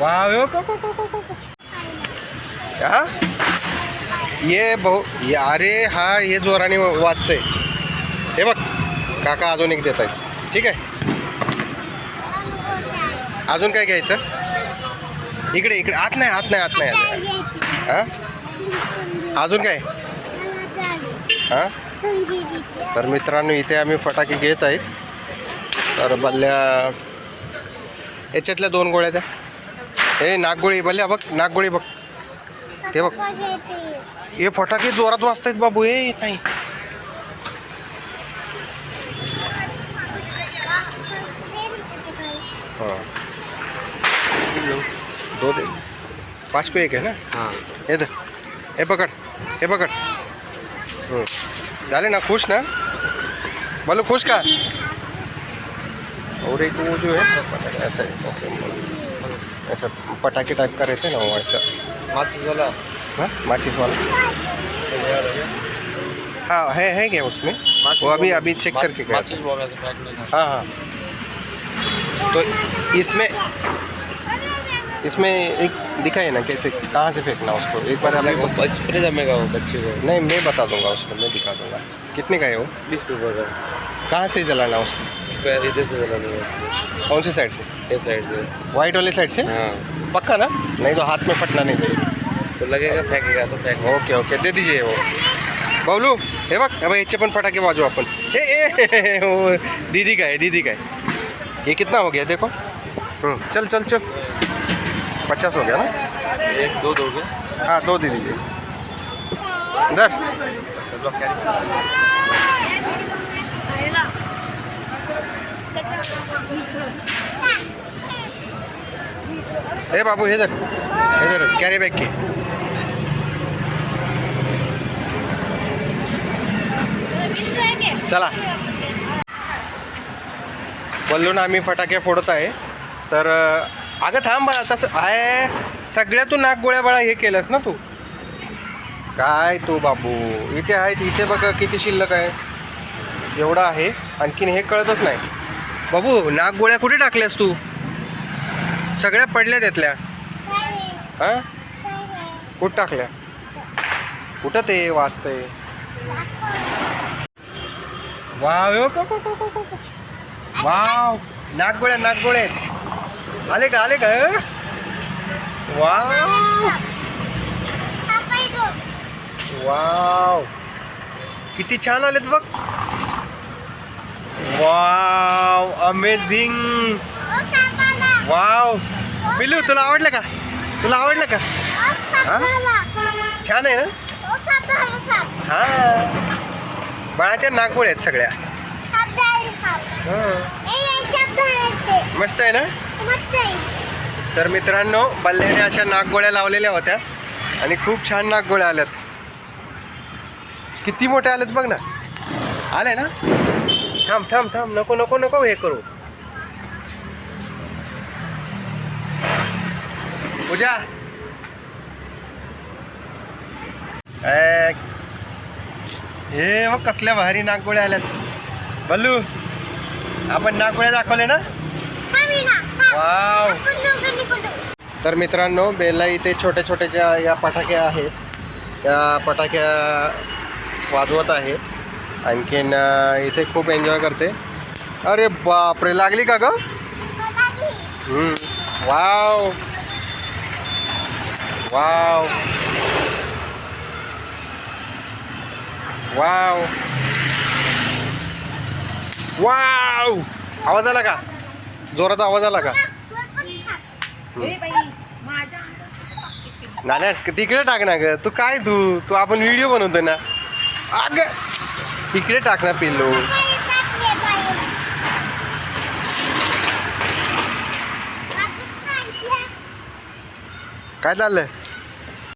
वाह को, को, को, को, को, को. हा ये बहु ये अरे हा हे जोराने वाचतंय हे बघ काका अजून एक देत आहेत ठीक आहे? अजून काय घ्यायचं? इकडे इकडे आत नाही आत नाही आत नाही आत नाही हा? अजून काय? हा? तर मित्रांनो इथे आम्ही फटाके घेत आहेत. तर बल्ल्या याच्यातल्या दोन गोळ्या द्या. हे नागगोळी बल्ल्या बघ नागगोळी बघ. ते बघ. हे फटाके जोरात वाजतायत बाबू हे नाही. हाँ. दो दे. पाच को एक है ना? हाँ. हे दे. हे पकड. हे पकड. झाले ना खुश ना? बोलो खुश का? और एक वो जो है सब पटाखे ऐसा ऐसे ऐसा पटाखे टाइप का रहते हैं ना वो ऐसा। माचिस वाला? हाँ? माचिस वाला। हाँ है है क्या उसमें? वो अभी अभी चेक करके गया हाँ हाँ। तो इसमें इसमें एक दिखाइए ना कैसे कहाँ से फेंकना उसको? एक बार हमें बचपने जमेगा वो बच्चे को। नहीं मैं बता दूँगा उसको मैं दिखा दूँगा। कितने का है वो? बीस रुपये का। कहाँ से जलाना उसको? इधर से का कौन सी साइड से? ये साइड से। वाइट वाले साइड से? हाँ। पक्का ना? नहीं तो हाथ में फटना नहीं चाहिए। तो लगेगा फेंकेगा तो फेंकेगा ओके ओके दे दीजिए वो। बाबलू हे बघ हे बघ याचे पण फटाके वाजवू आपण ए ए वो दीदी का है दीदी का है। ये कितना हो गया देखो। हम्म, चल चल चल। पचास हो गया ना? एक दो दो के हाँ दो दे दीजिए। इधर। ए बाबू हे धर. हे धर कॅरी बॅग की चला. बोललो ना आम्ही फटाके फोडत आहे. तर अगं थांब बाळा तसं आहे. सगळ्यातून नाक गोळ्या बाळा हे केलंस ना तू? काय तू बाबू? इथे आहेत इथे बघा किती शिल्लक आहे. एवढं आहे आणखीन हे कळतच नाही. बाबू नागगोळ्या कुठे टाकल्यास तू? सगळ्या पडल्या त्यातल्या. हां? कुठं टाकल्या? कुठं ते वाचतंय वाव वाव को, को, को, वाव नागगोळ्या नागगोळ्या आहेत. आले का आले का वाव. वाव. किती छान आलेत बघ. वाव अमेझिंग वाव पिल्लू तुला आवडलं का? तुला आवडलं का? छान आहे ना? हा. बाळाच्या नागपूर आहेत सगळ्या. हां. मस्त आहे ना? तर मित्रांनो बल्ल्याने अशा नागगोळ्या लावलेल्या होत्या आणि खूप छान नागगोळ्या आल्यात. किती मोठ्या आल्यात बघ ना. आले ना? थांब थांब थांब. नको नको नको हे करू. पूजा. हे मग कसल्या भारी नागोळ्या आल्यात. बल्लू आपण नागोळ्या दाखवले ना? वाव. तर मित्रांनो बेला इथे छोट्या छोट्या ज्या या पटाक्या आहेत. त्या पटाक्या वाजवत आहे आणखीन इथे खूप एन्जॉय करते. अरे बापरे लागली का ग? वाव. वाव. वाव. वाव. आवाज आला का? जोरात आवाज आला का? नाण्या तिकडे टाक ना ग. तू काय तू? तू आपण व्हिडिओ बनवतो ना. अग. तिकडे टाक ना पिल्लू. काय चाललंय?